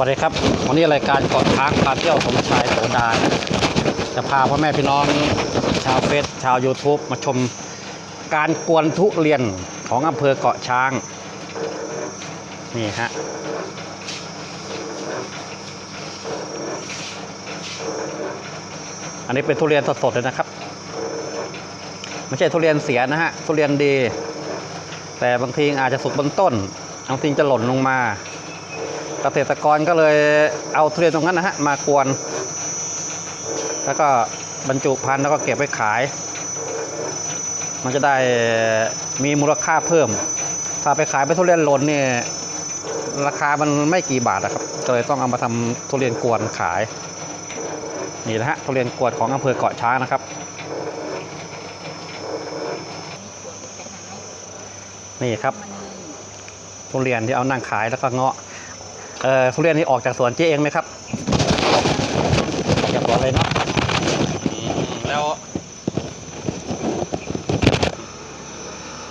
วัสดีครับ วันนี้รายการเกาะช้างพาเที่ยวสมชายโสดานจะพาพ่อแม่พี่น้องชาวเฟซชาว YouTube มาชมการกวนทุเรียนของอำเภอเกาะช้าง นี่ฮะอันนี้เป็นทุเรียนสดๆเลยนะครับ ไม่ใช่ทุเรียนเสียนะฮะทุเรียนดี แต่บางทีอาจจะสุกบนต้นบางทีจะหล่นลงมา เกษตรกรก็เลยเอาทุเรียนตรงนั้นนะฮะมากวน แล้วก็บรรจุพันธุ์แล้วก็เก็บไว้ขาย มันจะได้มีมูลค่าเพิ่ม ถ้าไปขายไปทุเรียนหล่นเนี่ยราคามันไม่กี่บาทนะครับก็เลยต้องเอามาทำทุเรียนกวนขาย นี่นะฮะทุเรียนกวนของอำเภอเกาะช้างนะครับ นี่ครับทุเรียนที่เอานั่งขายแล้วก็เงาะ เอ่อทุเรียนนี้ออกจากสวนเจ๊เองไหมครับออกจากสวนเลยเนาะอืมแล้ว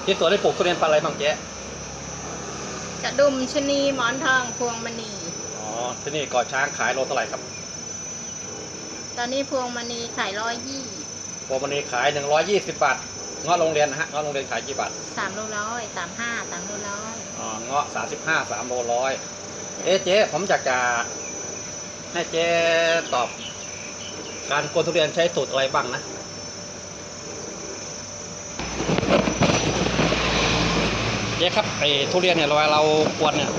ที่สวนได้ปลูกทุเรียนพันธุ์อะไรบ้างเจ๊กระดุมชะนีหมอนทองพวงมณี อ๋อที่นี่เกาะช้างขายโลเท่าไหร่ครับตอนนี้พวงมณีขายร้อยยี่โปรมันนี้ขาย120บาทเงาะโรงเรียนนะฮะเงาะโรงเรียนขายกี่บาทสามโลร้อยสามห้าสามโลร้อยอ๋อเงาะ35 3โลร้อย เอ๊ะเจ๊ผมอยากจะให้เจ๊ตอบ การกวนทุเรียนใช้สูตรอะไรบ้างนะเจ๊ครับไอ้ทุเรียนเนี่ยเวลาเรากวนเนี่ย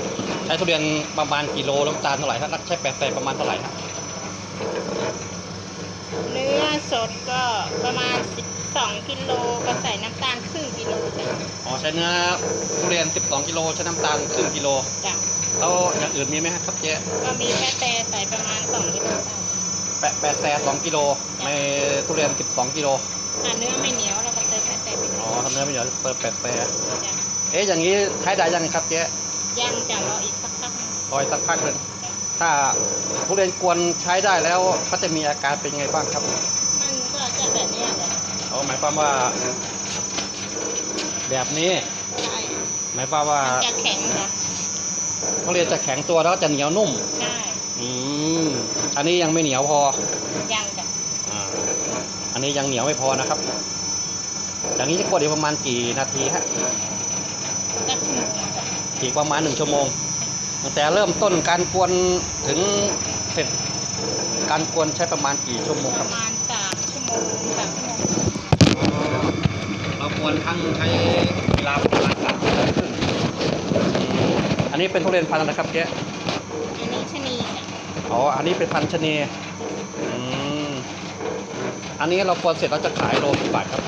ใช้ทุเรียนประมาณกิโลน้ำตาลเท่าไหร่ครับใช้แปดใส่ประมาณเท่าไหร่ครับเนื้อสดก็ประมาณสิบสองกิโลก็ใส่น้ำตาลครึ่งกิโลจ้ะอ๋อใช้เนื้อทุเรียน 12กิโลใช้น้ำตาลครึ่งกิโลจ้ะ แล้วอย่างอื่นมีไหมครับเจ๊ก็มีแค่แต่ใส่ประมาณสองกิโลได้แปะแปดแซ่สองกิโลในทุเรียน12กิโลถ้าเนื้อไม่เหนียวเราก็เติมแค่แต่ไปอ๋อทำเนื้อไม่เหนียวเปิดแปดแซ่จ้ะเอ๊ะอย่างนี้ใช้ได้ยังครับเจ๊ย่างจะรออีกสักพักหนึ่งรอยสักพักหนึ่งถ้าทุเรียนกวนใช้ได้แล้วเขาจะมีอาการเป็นไงบ้างครับ มันก็จะแบบเนี้ยแหละเอาหมายความว่า แบบนี้ใช่หมายความว่ามันจะแข็งจ้ะ ทุเรียนจะแข็งตัวแล้วก็จะเหนียวนุ่ม ใช่อืมอันนี้ยังไม่เหนียวพอย่างจ้ะอ่าอันนี้ยังเหนียวไม่พอนะครับ อย่างนี้จะกดอีกประมาณกี่นาทีฮะ สักชั่วโมงจ้ะอีกประมาณหนึ่งชั่วโมงตั้งแต่เริ่มต้นการกวนถึงเสร็จ การกวนใช้ประมาณกี่ชั่วโมงปครับ ระมาณสามชั่วโมงสามชั่วโมงเรากวนครั้งใช้เวลาประมาณสามชั่วโมงครึ่งอั นนี้เป็นทุเรียนพันธุ์อะไรครับเจ๊อันนี้ชะนีจ้ะอ๋อ อันนี้เป็นพันธุ์ชะนีอืมอันนี้เรากวนเสร็จเราจะขายโลกี่บาทครับ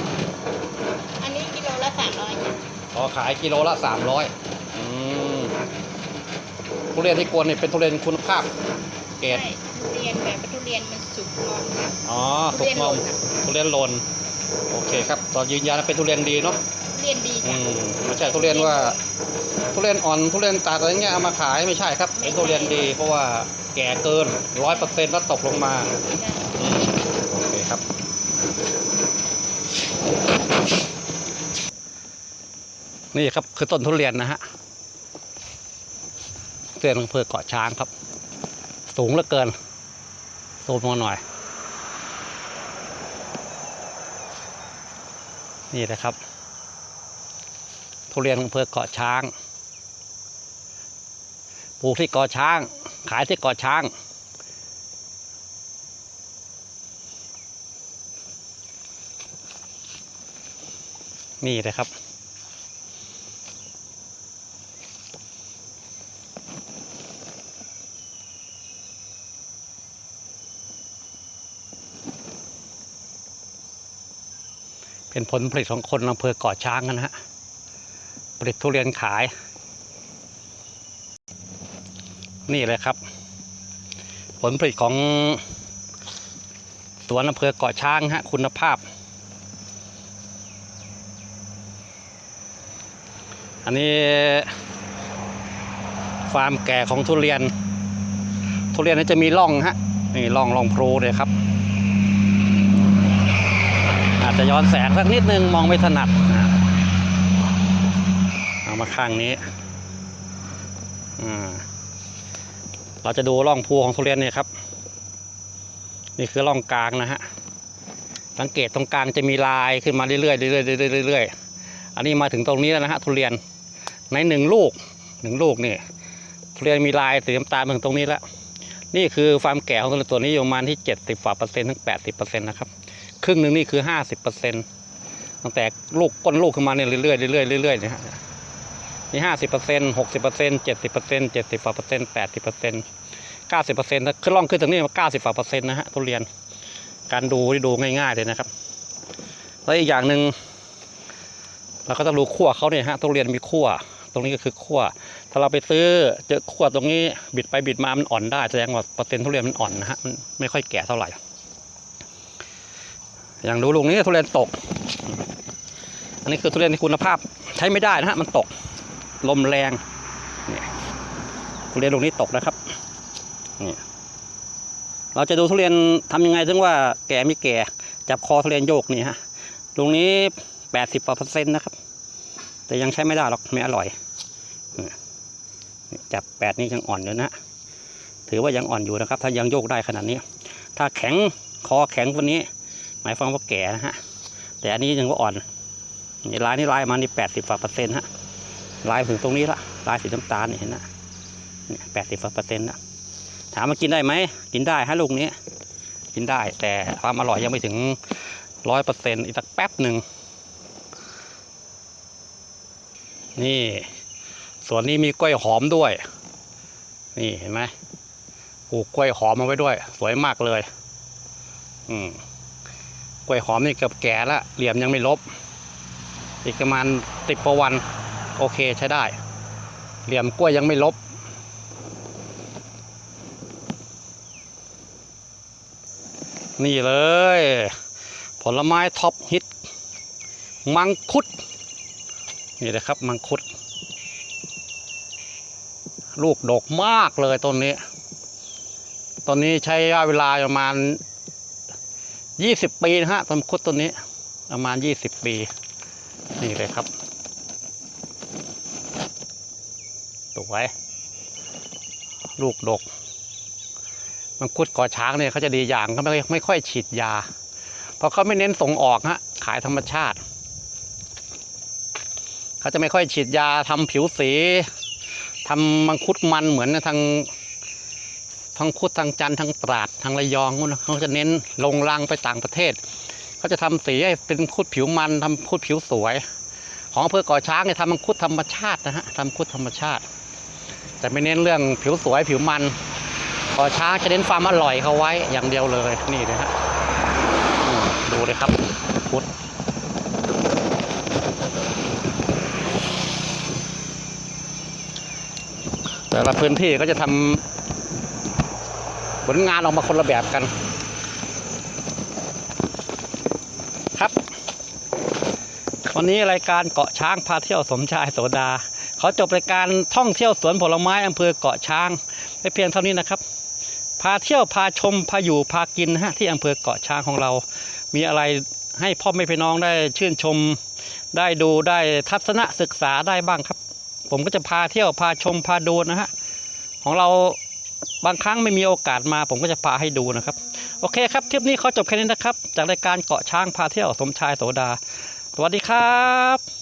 อันนี้กิโลละสามร้อยจ้ะอ๋อขายกิโลละสามร้อยอืมทุเรียนที่กวนเนี่ยเป็นทุเรียนคุณภาพเกรด ใช่ทุเรียนแบบทุเรียนมันสุกงอมนะ อ๋อทุสุเรีกยนงหอล่มนอะ ทุเรียนหล่นโอเคครับตอนยืนยันว่าเป็นทุเรียนดีเนาะทุ เรียนดีอืจ้ะมไม่ใช่ทุเรียนว่าทุเรียนอ่อนทุเรียนตัดอะไรเงี้ยเอามาขายไม่ใช่ครับเป็นทุเรียนดีเพราะว่าแก่เกินร้อยเปอร์เซ็นต์แล้วตกลงมาจ้ะอืมโอเคครับ นี่ครับคือต้นทุเรียนนะฮะทุเรียนอำเภอเกาะช้างครับ สูงเหลือเกินสูงมาหน่อย นี่นะครับ ทุเรียนอำเภอเกาะช้าง ปลูกที่เกาะช้าง ขายที่เกาะช้าง นี่นะครับเป็นผลผลิตของคนอำเภอเกาะช้างกันนะฮะ ผลิตทุเรียนขาย นี่เลยครับ ผลผลิตของสวนอำเภอเกาะช้างฮะคุณภาพ อันนี้ฟาร์มแก่ของทุเรียน ทุเรียนนี่จะมีร่องฮะนี่ร่องร่องโพรเลยครับ อาจจะย้อนแสงสักนิดนึงมองไม่ถนัด เอามาข้างนี้อ่าเราจะดูร่องภูของทุเรียนเนี่ยครับ นี่คือร่องกลางนะฮะสังเกตตรงกลางจะมีลายขึ้นมาเรื่อยๆเรื่อยๆเรื่อยๆอันนี้มาถึงตรงนี้แล้วนะฮะทุเรียนในหนึ่งลูกหนึ่งลูกนี่ทุเรียนมีลายสีน้ำตาลมาถึงตรงนี้แล้วนี่คือความแก่ของตัวนี้อยู่ประมาณที่เจ็ดสิบกว่าเปอร์เซ็นต์ถึงแปดสิบเปอร์เซ็นต์นะครับ ครึ่งหนึ่งนี่คือห้าสิบเปอร์เซ็นต์ตั้งแต่ลูกก้นลูกขึ้นมาเนี่ยเรื่อยๆเรื่อยๆเรื่อยๆเนี่ย ฮะนี่ห้าสิบเปอร์เซ็นต์หกสิบเปอร์เซ็นต์เจ็ดสิบเปอร์เซ็นต์เจ็ดสิบกว่าเปอร์เซ็นต์แปดสิบเปอร์เซ็นต์เก้าสิบเปอร์เซ็นต์ขึ้นล่องขึ้นตรงนี้มาเก้าสิบกว่าเปอร์เซ็นต์นะฮะทุเรียน การดูดูง่ายๆเลยนะครับ แล้วอีกอย่างหนึ่งเราก็ต้องดูขั้วเขาเนี่ยฮะทุเรียนมีขั้วตรงนี้ก็คือขั้ว ถ้าเราไปซื้อเจอขั้วตรงนี้บิดไปบิดมามันอ่อนได้แสดงว่าเปอร์เซ็นต์ทุเรียนมันอ่อนนะฮะมันไม่ค่อยแก่เท่าไหร่ อย่างดูลูกนี้ทุเรียนตก อันนี้คือทุเรียนที่คุณภาพใช้ไม่ได้นะฮะมันตก ลมแรงเนี่ยทุเรียนลูกนี้ตกนะครับนี่เราจะดูทุเรียนทำยังไงถึงว่าแก่ไม่แก่ จับคอทุเรียนโยกนี่ฮะตรงนี้แปดสิบเปอร์เซ็นต์นะครับ แต่ยังใช้ไม่ได้หรอกไม่อร่อยจับแปดนี่ยังอ่อนอยู่นะถือว่ายังอ่อนอยู่นะครับ ถ้ายังโยกได้ขนาดนี้ ถ้าแข็งคอแข็งวันนี้ หมายความว่าแก่นะฮะแต่อันนี้ยังว่าอ่อนลายนี่ลายมานี่แปดสิบกว่าเปอร์เซ็นต์ฮะ ลายถึงตรงนี้ละลายสีน้ำตาลนี่เห็นนะนี่แปดสิบเปอร์เซ็นต์นะถามมากินได้ไหมกินได้ฮะลูกนี้ กินได้แต่ความอร่อยยังไม่ถึงร้อยเปอร์เซ็นต์อีกสักแป๊บหนึ่งนี่ส่วนนี้มีกล้วยหอมด้วย นี่เห็นไหมปลูกกล้วยหอมมาไว้ด้วย สวยมากเลย อืมกล้วยหอมนี่เกือบแก่ล้วเหลี่ยมยังไม่ลบ อีกประมาณสิบกว่าวัน โอเคใช้ได้ เหลี่ยมกล้วยยังไม่ลบ นี่เลย ผลไม้ท็อปฮิต มังคุด นี่นะครับมังคุด ลูกดกมากเลยต้นนี้ต้นนี้ใช้ระยะเวลาประมาณยี่สิบปีนะฮะต้นคุดต้นนี้ประมาณยี่สิบปี นี่เลยครับ สวยลูกดก มังคุดก่อช้างเนี่ยเขาจะดีอย่างเขาไม่ไม่ค่อยฉีดยา เพราะเขาไม่เน้นส่งออกฮะขายธรรมชาติ เขาจะไม่ค่อยฉีดยาทำผิวสีทำมังคุดมันเหมือนทางทั้งคุดทางจันท์ทางตราดทางระยองนู่นนะเขาจะเน้นลงรังไปต่างประเทศ เขาจะทำสีให้เป็นคุดผิวมันทำคุดผิวสวย ของอำเภอก่อช้างเนี่ยทำมังคุดธรรมชาตินะฮะทำคุดธรรมชาติ แต่ไม่เน้นเรื่องผิวสวยผิวมันก่อช้างจะเน้นความอร่อยเขาไว้อย่างเดียวเลยนี่เลยฮะดูเลยครับคุดแต่ละพื้นที่ก็จะทำผลงานออกมาคนละแบบกันครับ วันนี้รายการเกาะช้างพาเที่ยวสมชายโสดา ขาจบรายการท่องเที่ยวสวนผลไม้อำเภอเกาะช้างไปเพียงเท่านี้นะครับ พาเที่ยวพาชมพาอยู่พากินนะฮะที่อำเภอเกาะช้างของเรา มีอะไรให้พ่อแม่พี่น้องได้ชื่นชม ได้ดูได้ทัศนศึกษาได้บ้างครับ ผมก็จะพาเที่ยวพาชมพาดูนะฮะของเราบางครั้งไม่มีโอกาสมา ผมก็จะพาให้ดูนะครับ โอเคครับทริปนี้เขาจบแค่นี้นะครับ จากรายการเกาะช้างพาเที่ยวสมชายโสดา สวัสดีครับ